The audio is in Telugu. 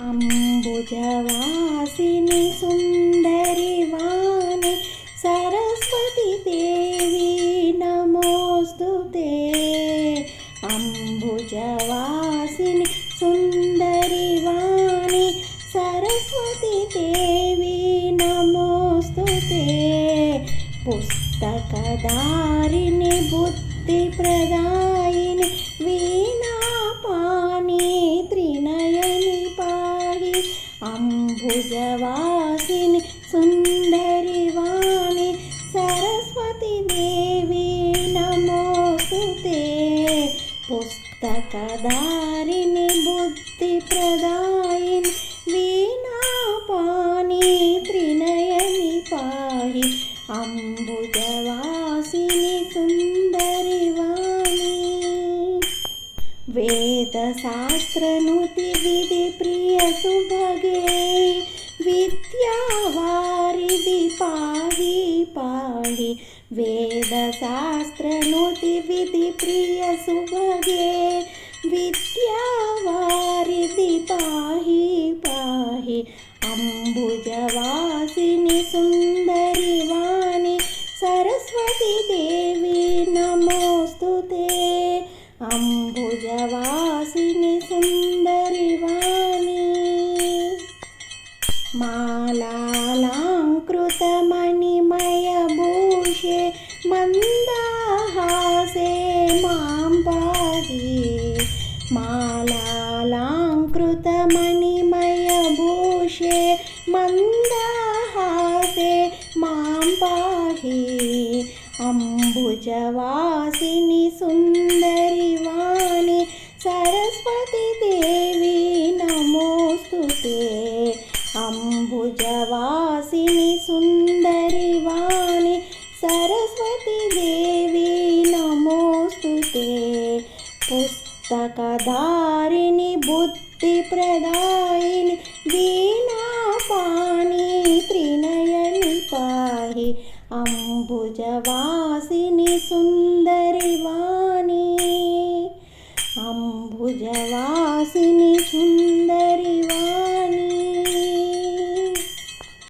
అంబుజవాసిని సుందరి వాణి సరస్వతి దేవి నమోస్తుతే. అంబుజవాసిని సుందరి వాణి సరస్వతి దేవి నమోస్తుతే. పుస్తకదారిణి బుద్ధి ప్రదాయిని निजवासिनि सुन्दरि वाणि सरस्वती देवी नमो ते पुस्तकधारिणि बुद्धिप्रदायिनि बुद्धिप्रदायिन् त्रिनयनि त्रिनयनिपाणि अम्बुजवासिनि सुन्दरि वाणी वेदशास्त्र नूतिविधि प्रियसुभगे। पाहि वेदशास्त्रनुतिविधिप्रियसुभगे विद्यावारिधि पाहि पाहि अम्बुजवासिनि सुन्दरि वाणि सरस्वती देवी नमोऽस्तु ते। अम्बुजवासिनि सुन्दरि वाणि। माला సుందరి వాణి మాలాలంకృతమణిమయభూషే మందాహాసే మాం పాహి మాలాలంకృతమణిమయభూషే మందాహాసే మాం పాహి అంబుజవాసిని సుందరి వాణి సరస్వతి దేవి నమోస్తుతే. అంబుజవాసిని సుందరి వాణి సరస్వతి దేవి నమోస్తుతే పుస్తకధారిణి బుద్ధి ప్రదాయిని వీణాపాణి త్రినయని పాహి అంబుజవాసిని సుందరి వాణి. అంబుజవాసిని